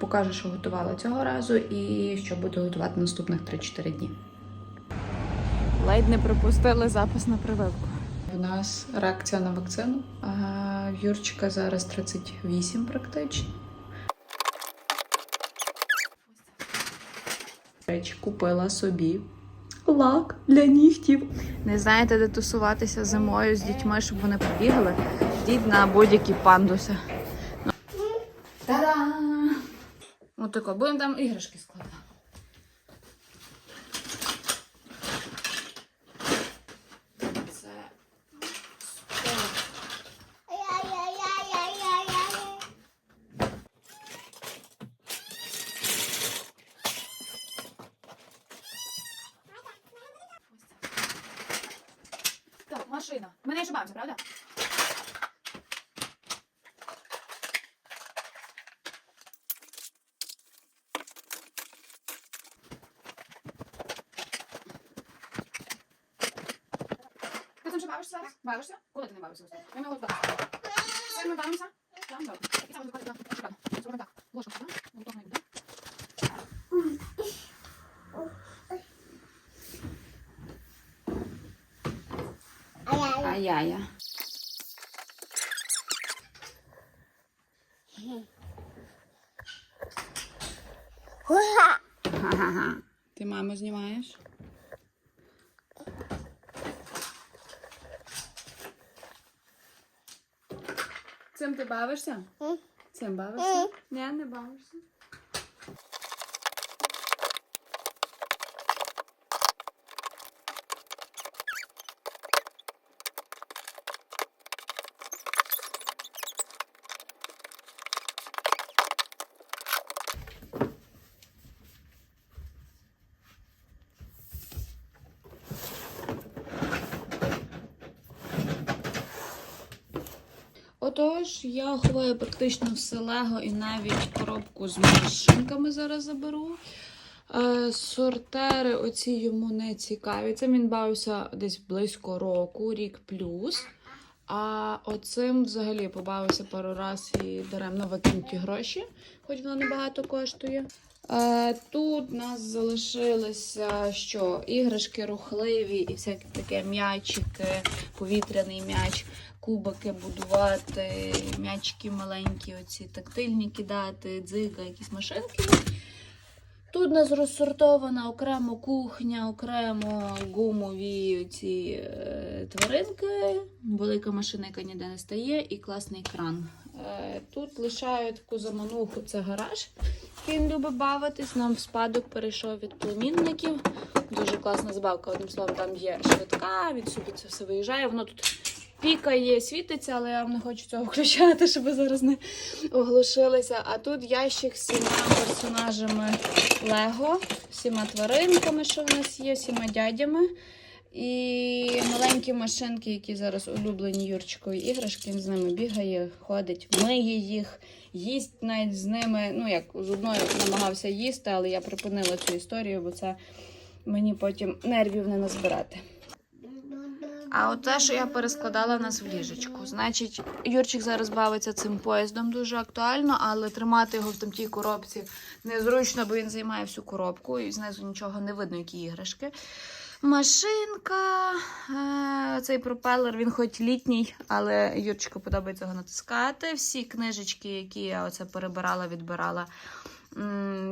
Покажу, що готувала цього разу, і що буду готувати наступних 3-4 дні. Ледь не пропустили запис на прививку. У нас реакція на вакцину. А Юрчика зараз 38 практично. Речі, купила собі лак для нігтів. Не знаєте, де тусуватися зимою з дітьми, щоб вони побігали? Йдіть на будь-які пандуси. Ну. Та-дам! Отако, будемо там іграшки складати. Так, машина. Ми не ошибаємося, правда? Ти там ще бавишся? Куди ти не бавишся? Ми не бавимося. Все, ми бавимося? Там, добре. І там заходить на шукану. Зробимо так. Ложку сюди. Не буде. Ай-яя. Цим ти бавишся? Цим бавишся? Ні, не бавишся. Отож, я ховаю практично все лего і навіть коробку з машинками зараз заберу. Е, сортери оці йому не цікаві. Це він бавився десь близько року, рік плюс. А оцим взагалі побавився пару раз і даремно викинуті гроші, хоч воно небагато коштує. Е, тут у нас залишилися що? Іграшки рухливі і всякі таке м'ячики, повітряний м'яч, кубики будувати, м'ячики маленькі, оці тактильні кидати, дзига, якісь машинки. Тут у нас розсортована окремо кухня, окремо гумові ці е, тваринки, велика машина, яка ніде не стає, і класний кран. Е, тут лишаю таку замануху, це гараж. Він любить бавитись. Нам в спадок перейшов від племінників. Дуже класна забавка. Одним словом, там є швидка, від собі це все виїжджає. Воно тут пікає, світиться, але я вам не хочу цього включати, щоб ви зараз не оглушилися. А тут ящик з сіма персонажами Лего, всіма тваринками, що в нас є, всіма дядями. І маленькі машинки, які зараз улюблені Юрчикою іграшки, він з ними бігає, ходить, миє їх, їсть навіть з ними. Ну, як з одною намагався їсти, але я припинила цю історію, бо це мені потім нервів не назбирати. А от те, що я перескладала нас в ліжечку. Значить, Юрчик зараз бавиться цим поїздом дуже актуально, але тримати його в там тій коробці незручно, бо він займає всю коробку і знизу нічого не видно, які іграшки. Машинка, е, цей пропелер, він хоч літній, але Юрчику подобається його натискати. Всі книжечки, які я оце перебирала, відбирала.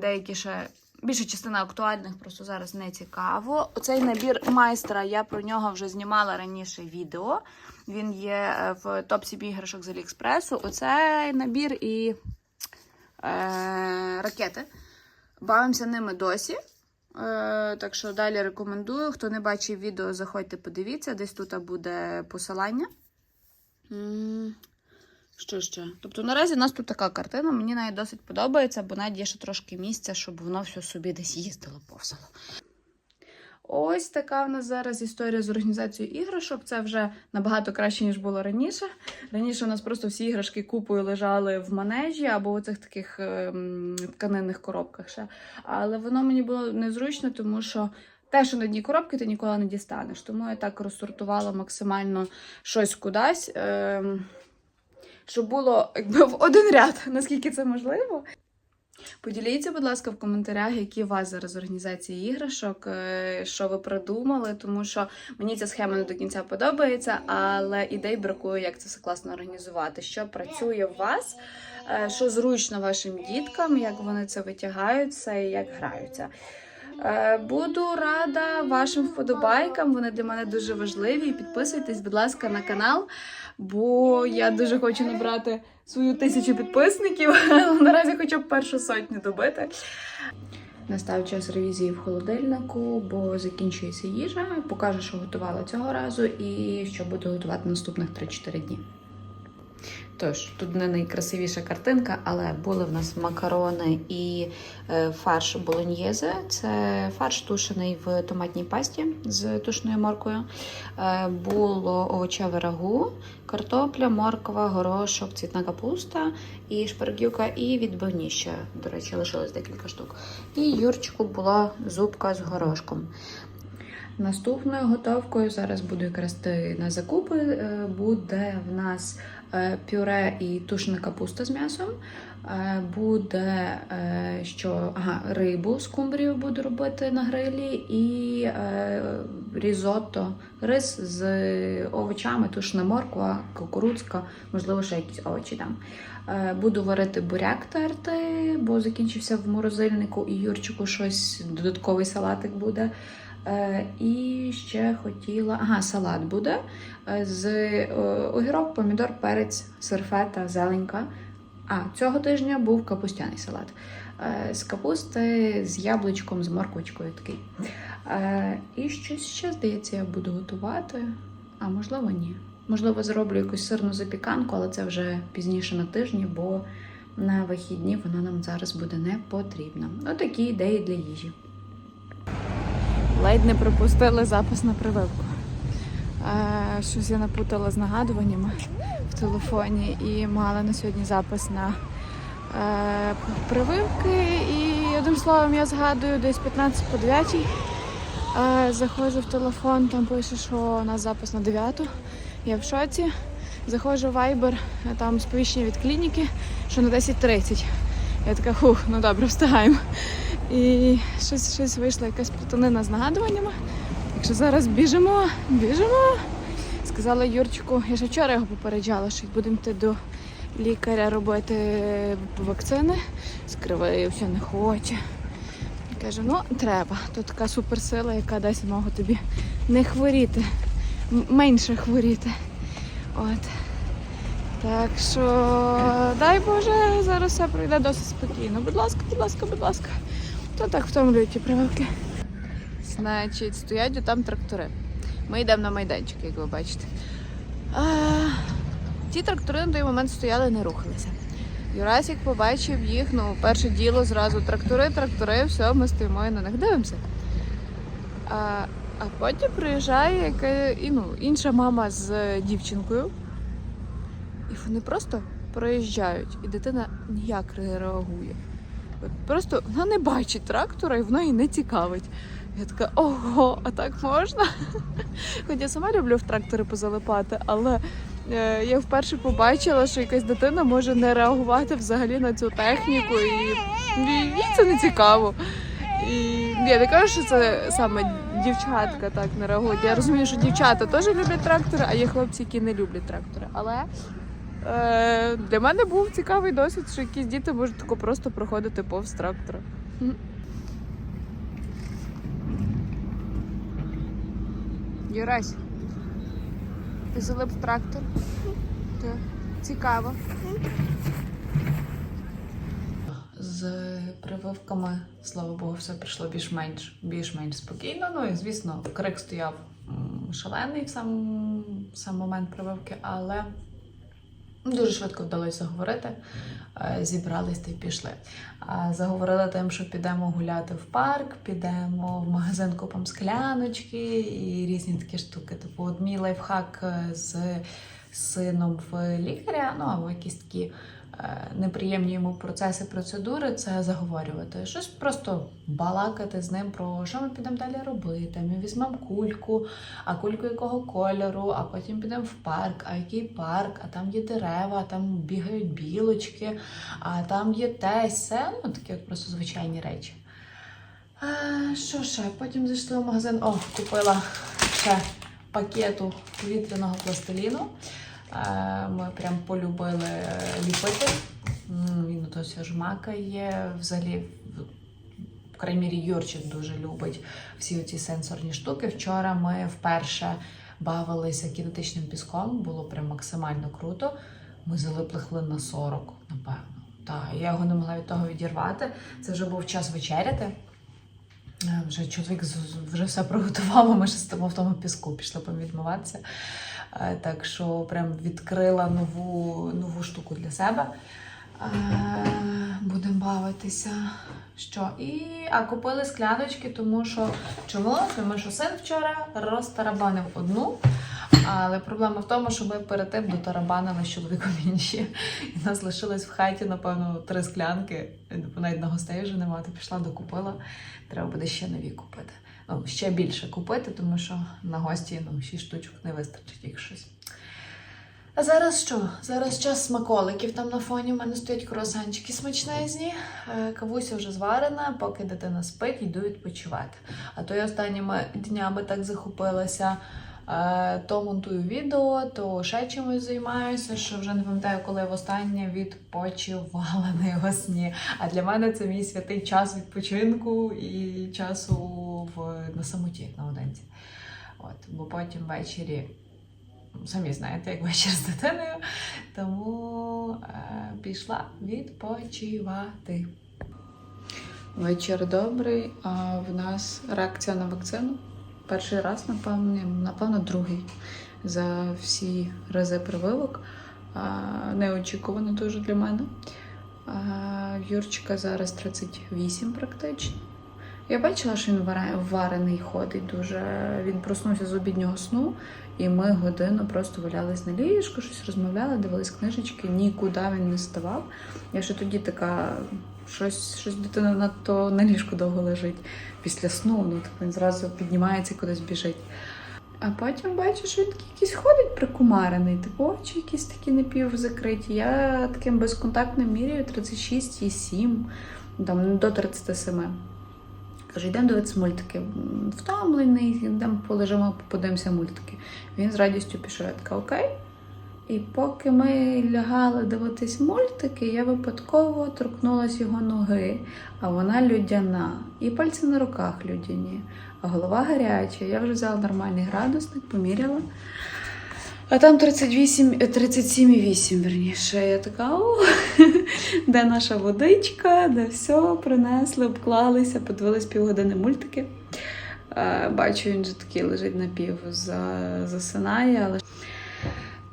Деякі ще більша частина актуальних, просто зараз не цікаво. Оцей набір майстра, я про нього вже знімала раніше відео. Він є е, в топсі іграшок з Аліекспресу. Оцей набір і е, ракети. Бавимося ними досі. Е, так що далі рекомендую. Хто не бачив відео, заходьте, подивіться. Десь тут буде посилання. Що ще? Тобто наразі у нас тут така картина, мені навіть досить подобається, бо навіть є ще трошки місця, щоб воно все собі десь їздило, повзало. Ось така в нас зараз історія з організацією іграшок. Це вже набагато краще, ніж було раніше. Раніше у нас просто всі іграшки купою лежали в манежі або у цих таких ем, тканинних коробках ще. Але воно мені було незручно, тому що те, що на дні коробки, ти ніколи не дістанеш. Тому я так розсортувала максимально щось кудись, ем, щоб було якби в один ряд, наскільки це можливо. Поділіться, будь ласка, в коментарях, які у вас зараз організації іграшок, е, що ви придумали, тому що мені ця схема не до кінця подобається, але ідей бракує, як це все класно організувати. Що працює в вас, е, що зручно вашим діткам, як вони це витягають, все і як граються. Е, Буду рада вашим вподобайкам. Вони для мене дуже важливі. Підписуйтесь, будь ласка, на канал, бо я дуже хочу набрати свою тисячу підписників. Наразі хоча б першу сотню добити. Настав час ревізії в холодильнику, бо закінчується їжа. Покажу, що готувала цього разу, і що буду готувати наступних 3-4 дні. Тож, тут не найкрасивіша картинка, але були в нас макарони і е, фарш болоньєзе. Це фарш тушений в томатній пасті з тушною моркою. Е, було овочеве рагу, картопля, морква, горошок, цвітна капуста і шпаргюка, і відбивні ще, до речі, лишилось декілька штук. І Юрчику була зубка з горошком. Наступною готовкою зараз буду якраз йти на закупи. е, Буде в нас е, пюре і тушена капуста з м'ясом. Е, Буде що ага, рибу з кумбрію буду робити на грилі, і різотто, рис з овочами, тушена морква, кукурудзка, можливо, ще якісь овочі там. Буду варити буряк терти, бо закінчився в морозильнику, і Юрчику щось додатковий салатик буде. Е, І ще хотіла. Ага, салат буде е, з е, огірок, помідор, перець, серфета, зеленька. А цього тижня був капустяний салат. З капусти, з яблучком, з морквочкою такий. І щось ще, здається, я буду готувати. А можливо, ні. Можливо, зроблю якусь сирну запіканку, але це вже пізніше на тижні, бо на вихідні вона нам зараз буде не потрібна. Отакі ідеї для їжі. Ледь не пропустили запис на прививку. Е, щось я напутала з нагадуваннями в телефоні і мала на сьогодні запис на е, прививки. І одним словом, я згадую десь 15 по 9. Е, заходжу в телефон, там пише, що у нас запис на 9. Я в шоці. Заходжу в Viber, е, там сповіщення від клініки, що на 10.30. Я така, хух, ну добре, встигаємо. І щось, щось вийшла якась плутанина з нагадуваннями. Якщо зараз біжимо, біжимо. Сказала Юрчику, я ще вчора його попереджала, що будемо йти до лікаря робити вакцини. Скриває, все не хоче. Каже, ну треба. Тут така суперсила, яка дасть змогу тобі не хворіти, менше хворіти. От. Так що, дай Боже, зараз все пройде досить спокійно. Будь ласка, будь ласка, будь ласка. То так втомлюють ті прививки. Значить, стоять там трактори. Ми йдемо на майданчик, як ви бачите. А, ті трактори на той момент стояли, не рухалися. Юрасик побачив їх, ну, перше діло зразу трактори, трактори, все, ми стоїмо і на них дивимося. А, а потім приїжджає яка, і, ну, інша мама з дівчинкою. І вони просто проїжджають, і дитина ніяк не реагує. Просто вона не бачить трактора і воно її не цікавить. Я така, ого, а так можна? Хоч я сама люблю в трактори позалипати, але е, я вперше побачила, що якась дитина може не реагувати взагалі на цю техніку, і їй це не цікаво. І я не кажу, що це саме дівчатка так не реагують. Я розумію, що дівчата теж люблять трактори, а є хлопці, які не люблять трактори. Але е, для мене був цікавий досвід, що якісь діти можуть тако просто проходити повз трактора. Юрась, ти залип в трактор? Так. Цікаво. З прививками, слава Богу, все прийшло більш-менш більш-менш спокійно. Ну і звісно, крик стояв шалений в сам, сам момент прививки, але дуже швидко вдалося говорити, Е, Зібрались та й пішли. Заговорили тим, що підемо гуляти в парк, підемо в магазин купимо скляночки і різні такі штуки. Типу, от мій лайфхак е, з сином в лікаря, ну або якісь такі неприємні йому процеси, процедури, це заговорювати. Щось просто балакати з ним про що ми підемо далі робити. Ми візьмемо кульку, а кульку якого кольору, а потім підемо в парк. А який парк? А там є дерева, а там бігають білочки, а там є те, все. Ну такі от просто звичайні речі. А, що ще? Потім зайшли в магазин. О, купила ще пакету повітряного пластиліну. Ми прям полюбили ліпити. Він досі жмакає. Взагалі, в- в крайній мірі, Юрчик дуже любить всі ці сенсорні штуки. Вчора ми вперше бавилися кінетичним піском, було прям максимально круто. Ми залипли хвилин на 40, напевно. Так, я його не могла від того відірвати. Це вже був час вечеряти. Е, Вже чоловік з- з- вже все приготував, ми ще стоїмо в тому піску, пішли помідмиватися. Е, Так що прям відкрила нову, нову штуку для себе. Е, Будемо бавитися. Що? І а купили скляночки, тому що чому? Тому що син вчора розтарабанив одну. Але проблема в тому, що ми перед тим дотарабанили з чоловіком інші. І нас лишилось в хаті, напевно, три склянки. Навіть на гостей вже немає. Пішла, докупила. Треба буде ще нові купити. Ну, ще більше купити, тому що на гості ну, 6 штучок не вистачить їх щось. А зараз що? Зараз час смаколиків. Там на фоні в мене стоять круасанчики смачнезні. Е, Кавуся вже зварена, поки дитина спить, йду відпочивати. А то я останніми днями так захопилася. е, То монтую відео, то ще чимось займаюся, що вже не пам'ятаю, коли я востаннє відпочивала на його сні. А для мене це мій святий час відпочинку і часу в, на самоті наодинці. От, бо потім ввечері, самі знаєте, як вечір з дитиною, тому е, пішла відпочивати. Вечір добрий, а в нас реакція на вакцину. Перший раз, напевно, напевно, другий за всі рази прививок. Неочікувано дуже для мене. Юрчика зараз 38 практично. Я бачила, що він варений ходить дуже. Він проснувся з обіднього сну, і ми годину просто валялись на ліжку, щось розмовляли, дивились книжечки, нікуди він не ставав. Я ще тоді така, щось, щось дитина надто на ліжку довго лежить після сну. Ну так він зразу піднімається і кудись біжить. А потім бачу, що він такий якийсь ходить прикумарений, типу очі якісь такі напівзакриті. Я таким безконтактним міряю 36,7, там до 37. Кажу, йдемо дивитися мультики. Втомлений, йдемо полежимо, подивимося мультики. Він з радістю пішов. Я така окей. І поки ми лягали дивитись мультики, я випадково торкнулася його ноги, а вона людяна. І пальці на руках людяні, а голова гаряча. Я вже взяла нормальний градусник, поміряла. А там 38, е, 37,8, верніше. Я така, о, де наша водичка, де все, принесли, обклалися, подивились півгодини мультики. Е, Бачу, він же такий лежить напів, за- засинає, але.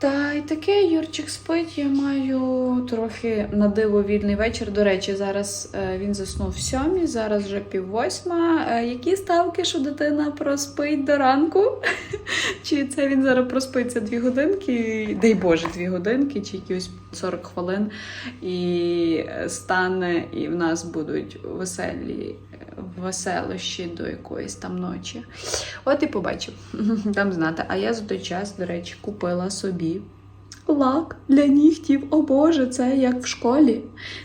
Та й таке, Юрчик спить. Я маю трохи на диво вільний вечір. До речі, зараз е, він заснув в сьомій, зараз вже пів восьма. Е, які ставки, що дитина проспить до ранку? Чи це він зараз проспиться дві годинки, дай Боже, дві годинки, чи якісь 40 хвилин, і е, стане, і в нас будуть веселі е, веселощі до якоїсь там ночі. От і побачив. Там знати. А я за той час, до речі, купила собі лак для нігтів. О Боже, це як в школі.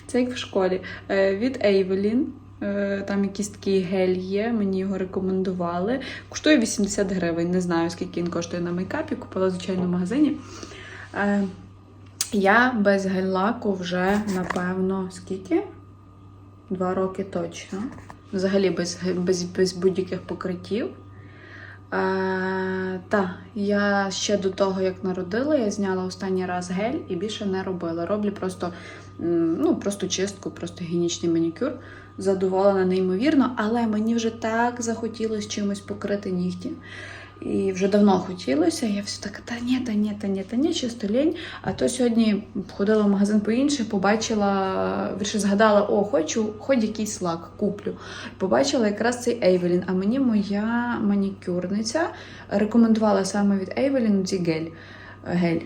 Це як в школі. Е, Від Evelyn. Е, Там якийсь такий гель є, мені його рекомендували. Коштує 80 гривень. Не знаю, скільки він коштує на мейкапі. Купила звичайно в магазині. Е, Я без гель-лаку вже, напевно, скільки? Два роки точно. Взагалі без, без, без будь-яких покриттів. Е, та, я ще до того, як народила, я зняла останній раз гель і більше не робила. Роблю просто, ну, просто чистку, просто гігієнічний манікюр. Задоволена неймовірно, але мені вже так захотілося чимось покрити нігті. І вже давно хотілося. Я все така, та ні, та ні, та ні, та ні, чисто лінь. А то сьогодні ходила в магазин по інший, побачила, вірше згадала, о, хочу, хоч якийсь лак куплю. Побачила якраз цей Evelyn, а мені моя манікюрниця рекомендувала саме від Evelyn ці гель. гель.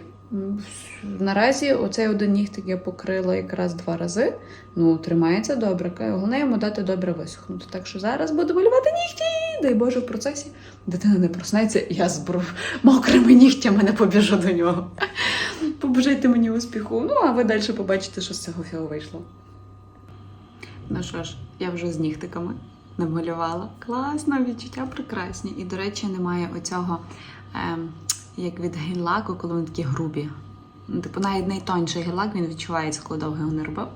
Наразі оцей один нігтик я покрила якраз два рази. Ну, тримається добре. Головне йому дати добре висохнути. Так що зараз буду малювати нігті. Дай Боже, в процесі дитина не проснеться, я з мокрими нігтями не побіжу до нього. Побажайте мені успіху. Ну, а ви далі побачите, що з цього всього вийшло. Ну що ж, я вже з нігтиками намалювала. Класно, відчуття прекрасні. І, до речі, немає оцього, ем, як від гель-лаку, коли вони такі грубі. Ну, Типу, навіть найтонший гель-лак, він відчувається, коли довго його не робив.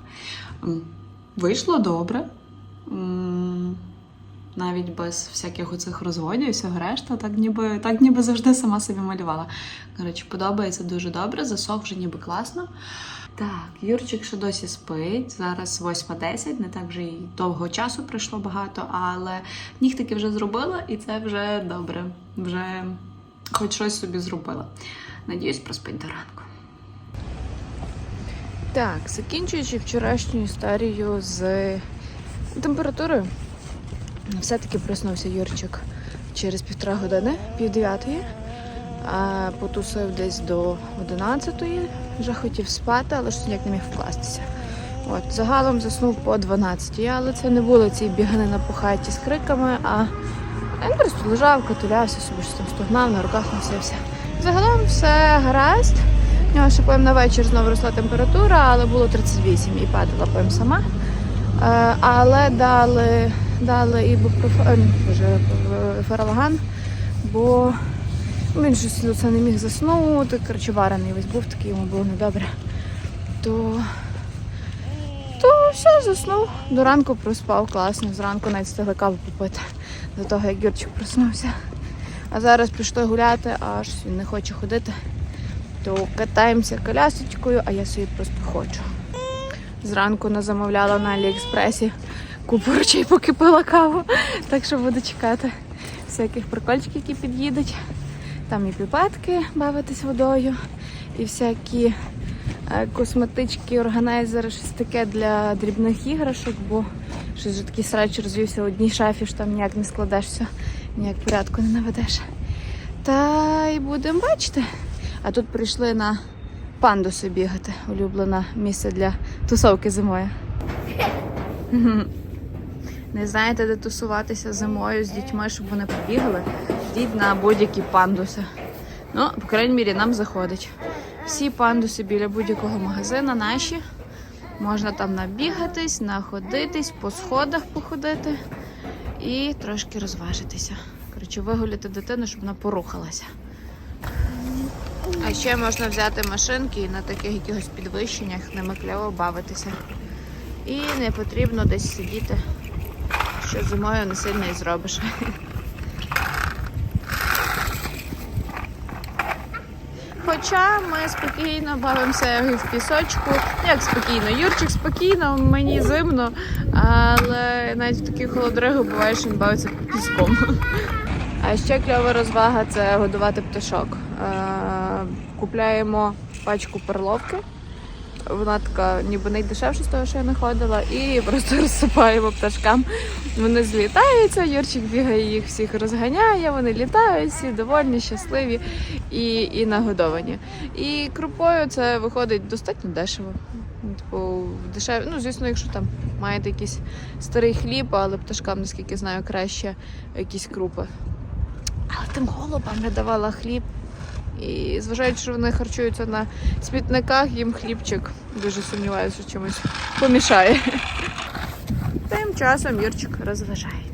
Вийшло добре. Навіть без всяких оцих розводів і всього решта, так ніби, так ніби завжди сама собі малювала. Коротше, подобається дуже добре, засох вже ніби класно. Так, Юрчик ще досі спить. Зараз 8.10, не так вже й довго часу пройшло багато, але нігтики вже зробила, і це вже добре. Вже хоч щось собі зробила. Надіюсь, проспить до ранку. Так, закінчуючи вчорашню історію з температурою, все-таки проснувся Юрчик через півтора години, пів дев'ятої. Потусив десь до 11-ї, вже хотів спати, але ж ніяк не міг вкластися. От, загалом заснув по 12-й, але це не були ці бігани на пухаті з криками, а він просто лежав, катулявся, собі щось там стогнав, на руках носився. Загалом все гаразд. У нього ще потім на вечір знову росла температура, але було 38 і падала потім сама. Е, але дали, дали ібупрофен, боже, фералаган, бо він щось ну, це не міг заснути, варений весь був такий, йому було недобре. То, то все, заснув. До ранку проспав класно. Зранку навіть встигли каву попити до того, як Юрчик проснувся. А зараз пішли гуляти, аж він не хоче ходити. То катаємося колясочкою, а я собі просто хочу. Зранку не замовляла на Аліекспресі купу речей, поки пила каву. Так що буду чекати всяких прикольчиків, які під'їдуть. Там і піпетки бавитись водою, і всякі е, косметички, органайзери, щось таке для дрібних іграшок, бо щось вже такий срач розвівся в одній шафі, що там ніяк не складешся, ніяк порядку не наведеш. Та й будемо бачити. А тут прийшли на пандуси бігати, улюблене місце для тусовки зимою. Не знаєте, де тусуватися зимою з дітьми, щоб вони побігали? Йдіть на будь-які пандуси. Ну, по крайній мірі, нам заходить. Всі пандуси біля будь-якого магазину наші. Можна там набігатись, находитись, по сходах походити і трошки розважитися. Коротше, вигуляти дитину, щоб вона порухалася. А ще можна взяти машинки і на таких якихось підвищеннях ними кльово бавитися. І не потрібно десь сидіти, що зимою не сильно і зробиш. Хоча ми спокійно бавимося в пісочку. Як спокійно? Юрчик спокійно, мені зимно, але навіть в такі холодриги буває, що він бавиться піском. А ще кльова розвага це годувати пташок. Е, Купляємо пачку перловки. Вона така ніби найдешевша з того, що я знаходила, і просто розсипаємо пташкам. Вони злітаються, Юрчик бігає їх всіх розганяє, вони літають, всі довольні, щасливі і, і нагодовані. І крупою це виходить достатньо дешево. Типу, дешев... ну, звісно, якщо там маєте якийсь старий хліб, але пташкам, наскільки знаю, краще якісь крупи. Але тим голубам я давала хліб. І зважаючи, що вони харчуються на смітниках, їм хлібчик дуже сумніваюся, що чимось помішає. Тим часом Юрчик розважається.